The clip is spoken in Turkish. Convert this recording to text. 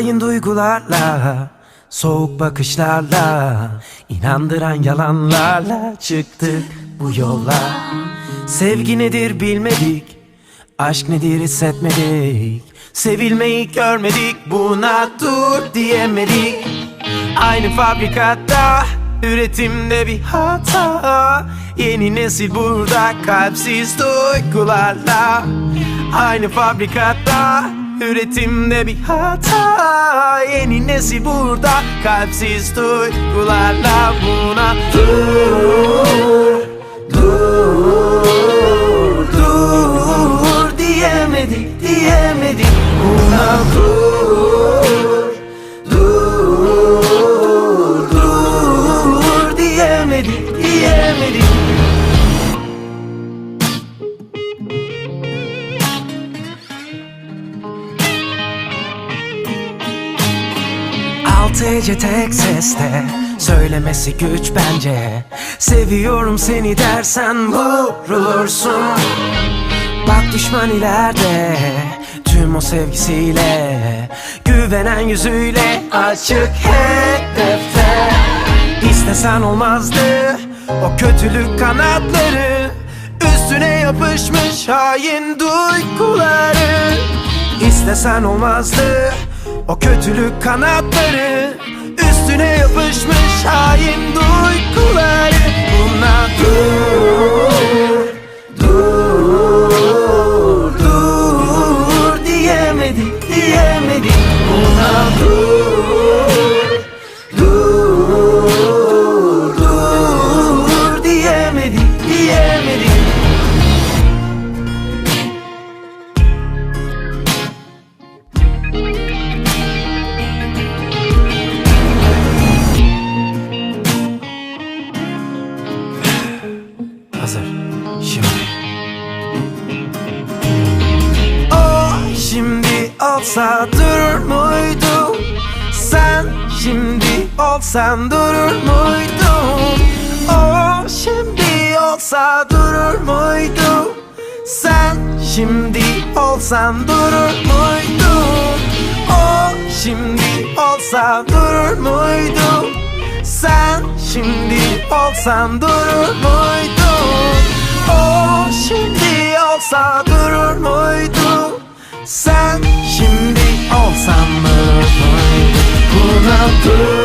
Hain duygularla Soğuk bakışlarla inandıran yalanlarla çıktık bu yola. Sevgi nedir bilmedik Aşk nedir hissetmedik? Sevilmeyi görmedik Buna dur diyemedik. Aynı fabrikada Üretimde bir hata. Yeni nesil burada Kalpsiz duygularla. Aynı fabrikada Üretimde bir hata. Yeni nesil burada Kalpsiz duygularla. Buna dur Diyemedik Diyemedik. Altı ece tek seste Söylemesi güç bence. Seviyorum seni dersen vurulursun. Bak düşman ileride Tüm o sevgisiyle Güvenen yüzüyle Açık hedefte İstesen olmazdı. O kötülük kanatları Üstüne yapışmış hain duyguları. İstesen olmazdı. O kötülük kanatları Üstüne yapışmış hain Hazır. Şimdi. O şimdi olsa durur muydu? Sen şimdi olsan durur muydun? O şimdi olsa durur muydu? Sen şimdi olsan durur muydun? O şimdi olsa durur muydu? Sen şimdi olsan durur muydun? Olsa durur muydu? Sen şimdi olsan muydun? Buna dur